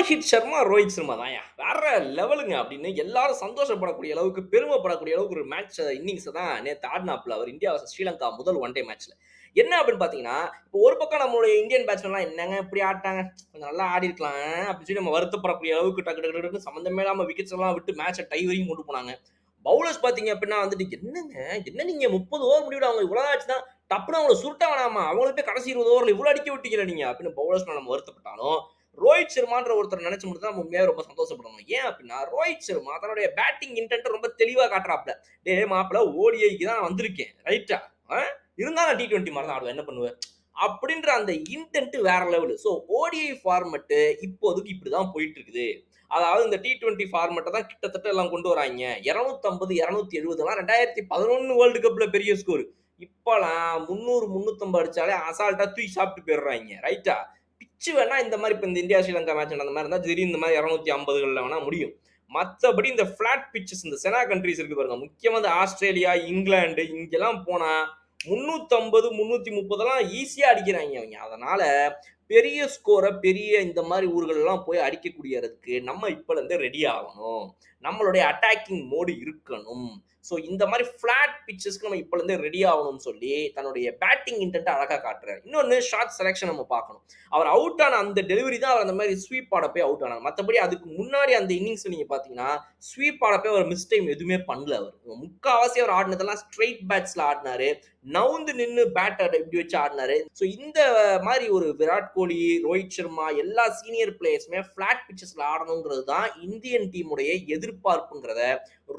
ரோஹித் சர்மா ரோஹித் சர்மா தான்யா வேற லெவலுங்க அப்படின்னு எல்லாரும் சந்தோஷப்படக்கூடிய அளவுக்கு பெருமைப்படக்கூடிய அளவுக்கு ஒரு மேட்ச் இன்னிங்ஸை தான் நேற்று ஆடினாப்ல அவர் இந்தியா ஸ்ரீலங்கா முதல் ஒன் டே மேட்ச்ல என்ன அப்படின்னு பார்த்தீங்கன்னா இப்போ ஒரு பக்கம் நம்மளுடைய இந்தியன் பேட்ஸ்மேன்லாம் என்னங்க இப்படி ஆட்டாங்க கொஞ்சம் நல்லா ஆடி இருக்கலாம் அப்படின்னு சொல்லி நம்ம வருத்தப்படக்கூடிய அளவுக்கு டக்கு டக்கு டக்கு சம்மந்தமே இல்லாமல் விக்கெட்ஸ் எல்லாம் விட்டு மேட்சை டை வரையும் கொண்டு போனாங்க. பவுலர்ஸ் பார்த்தீங்க அப்படின்னா வந்துட்டு என்னங்க? என்ன நீங்கள் முப்பது ஓவர் முடிவிட அவங்க இவ்வளோ ஆச்சு தான் டப்புனு அவங்கள சுருட்ட வேணாமா? அவங்கள போய் கடைசி இருபது ஓவரில் இவ்வளோ அடிக்க விட்டீங்க நீங்கள் அப்படின்னு பவுலர்ஸ் நம்ம வருத்தப்பட்டாலும் ரோஹித் சர்மான்ற ஒருத்தர் நினைச்சு மட்டும் தான் உண்மையாக ரொம்ப சந்தோஷப்படணும் ஏன் அப்படின்னா ரோஹித் சர்மா தன்னுடைய பேட்டிங் இன்டென்ட் ரொம்ப தெளிவாக காட்டுறாப்ல. டே மாப்பிள்ள ஓடிஐக்கு தான் வந்திருக்கேன். ரைட்டா இருந்தாலும் டி டுவெண்ட்டி மாதிரி தான் ஆடுவேன். என்ன பண்ணுவேன்? அப்படின்ற அந்த இன்டென்ட் வேற லெவலு ஸோ ஓடிஐ ஃபார்மெட்டு இப்போதுக்கு இப்படி தான் போயிட்டு இருக்குது அதாவது இந்த டி டுவெண்ட்டி ஃபார்மெட்டை தான் கிட்டத்தட்ட எல்லாம் கொண்டு வராங்க. இரநூத்தம்பது இரநூத்தி எழுபதுலாம் ரெண்டாயிரத்தி பதினொன்று வேர்ல்டு கப்பில் பெரிய ஸ்கோர் இப்போலாம் முந்நூறு முந்நூற்றம்பது அடிச்சாலே அசால்ட்டாக தூக்கி சாப்பிட்டு போயிடுறாங்க. ரைட்டா பிச்சு வேணா இந்த மாதிரி இப்போ இந்த இந்தியா ஸ்ரீலங்கா மேட்ச் அந்த மாதிரி இருந்தால் திடீர்னு இந்த மாதிரி இரநூத்தி ஐம்பதுகளில் வேணா முடியும். மற்றபடி இந்த ஃப்ளாட் பிச்சஸ் இந்த செனா கண்ட்ரிஸ் இருக்கு பாருங்க. முக்கியமாக இந்த ஆஸ்திரேலியா இங்கிலாந்து இங்கெல்லாம் போனால் முந்நூற்றம்பது முந்நூற்றி முப்பதெல்லாம் ஈஸியாக அடிக்கிறாங்க அவங்க அதனால பெரிய ஸ்கோரை பெரிய இந்த மாதிரி ஊர்களெல்லாம் போய் அடிக்கக்கூடியதுக்கு நம்ம இப்போலேருந்து ரெடி ஆகணும். நம்மளுடைய அட்டாக்கிங் மோடு இருக்கணும். ஸோ இந்த மாதிரி ஃப்ளாட் பிச்சஸ்க்கு நம்ம இப்போலேருந்து ரெடி ஆகணும்னு சொல்லி தன்னுடைய பேட்டிங் இன்டென்ட் அழகாக காட்டுறாரு. இன்னொன்று ஷார்ட் செலெக்ஷன் நம்ம பார்க்கணும். அவர் அவுட் ஆன அந்த டெலிவரி தான் அவர் அந்த மாதிரி ஸ்வீப் ஆட போய் அவுட் ஆனார். மற்றபடி அதுக்கு முன்னாடி அந்த இன்னிங்ஸ் நீங்கள் பார்த்தீங்கன்னா ஸ்வீப் ஆட போய் அவர் மிஸ் டைம் எதுவுமே பண்ணல அவர். முக்கால்வாசி அவர் ஆடினதெல்லாம் ஸ்ட்ரைட் பேட்ஸில் ஆடினாரு. நவுந்து நின்று பேட் இப்படி வச்சு ஆடினாரு. ஸோ இந்த மாதிரி ஒரு விராட் கோலி கோலி ரோஹித் சர்மா எல்லா சீனியர் பிளேயர்ஸுமே ஃபிளாட் பிச்சஸ்ல ஆடணுங்கிறது தான் இந்தியன் டீமுடைய எதிர்பார்ப்புங்கிறத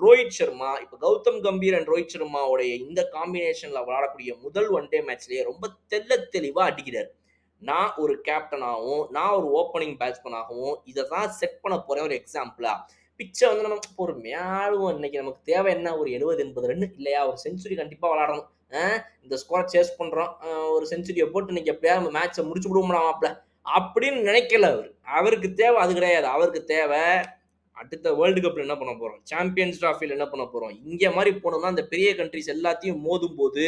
ரோஹித் சர்மா இப்போ கௌதம் கம்பீர் அண்ட் ரோஹித் சர்மாவுடைய இந்த காம்பினேஷன்ல விளையாடக்கூடிய முதல் ஒன் டே மேட்ச்லயே ரொம்ப தெல்ல தெளிவா அடிக்கிறார். நான் ஒரு கேப்டனாகவும் நான் ஒரு ஓப்பனிங் பேட்ஸ்மேனாகவும் இதை தான் செட் பண்ண போறேன் ஒரு எக்ஸாம்பிளா பிச்சை வந்து நம்ம மேலும் இன்னைக்கு நமக்கு தேவை என்ன? ஒரு எழுபது எண்பது ரன் இல்லையா? ஒரு செஞ்சுரி கண்டிப்பாக விளாடணும் இந்த ஸ்கோரை சேஸ் பண்ணுறோம் ஒரு செஞ்சுரியை போட்டு இன்னைக்கு எப்படியா நம்ம மேட்ச்சை முடிச்சு விடுவோம்லாமாப்ல அப்படின்னு நினைக்கல அவர். அவருக்கு தேவை அது கிடையாது. அவருக்கு தேவை அடுத்த வேர்ல்டு கப்பில் என்ன பண்ண போகிறோம் சாம்பியன்ஸ் ட்ராஃபியில் என்ன பண்ண போகிறோம் இங்கே மாதிரி போனோம்னா அந்த பெரிய கண்ட்ரிஸ் எல்லாத்தையும் மோதும் போது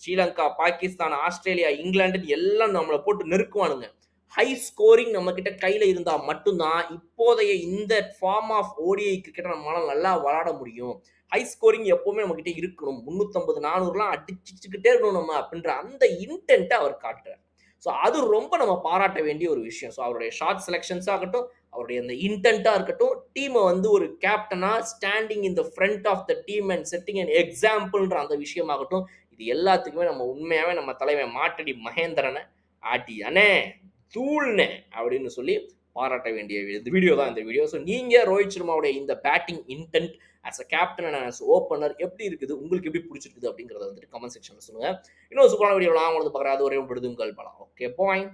ஸ்ரீலங்கா பாகிஸ்தான் ஆஸ்திரேலியா இங்கிலாண்டு எல்லாம் நம்மளை போட்டு நெருக்குவானுங்க. ஹை ஸ்கோரிங் நம்ம கிட்ட கையில இருந்தா மட்டும்தான் இப்போதைய இந்த ஃபார்ம் ஆஃப் ஓடிஐ கிரிக்கெட்டை நம்மளால நல்லா விளாட முடியும். ஹை ஸ்கோரிங் எப்பவுமே நம்ம கிட்ட இருக்கணும். முந்நூற்றம்பது நானூறுலாம் அடிச்சுக்கிட்டே இருக்கணும் நம்ம அப்படின்ற அந்த இன்டென்ட்டை அவர் காட்டுறார். ஸோ அது ரொம்ப நம்ம பாராட்ட வேண்டிய ஒரு விஷயம். ஸோ அவருடைய ஷார்ட் செலெக்ஷன்ஸாக ஆகட்டும் அவருடைய அந்த இன்டென்ட்டாக இருக்கட்டும் டீமை வந்து ஒரு கேப்டனாக standing in the front of the team and setting and எக்ஸாம்பிள்ன்ற அந்த விஷயமாகட்டும் இது எல்லாத்துக்குமே நம்ம உண்மையாகவே நம்ம தலைவன் மாட்டடி மகேந்திரனை ஆட்டி அண்ணே தூள்னே அப்படின்னு சொல்லி பாராட்ட வேண்டிய இந்த வீடியோ தான் இந்த வீடியோ ஸோ நீங்கள் ரோஹித் சர்மாவுடைய இந்த batting intent as a captain and as opener எப்படி இருக்குது? உங்களுக்கு எப்படி பிடிச்சிருக்குது அப்படிங்கிறத வந்துட்டு கமெண்ட் செக்ஷனில் சொல்லுங்கள் இன்னொரு சூப்பரான வீடியோலாம் உங்களுக்கு பார்க்குறது ஒரே விடுதும் கல்பலாம் ஓகே பாயிண்ட்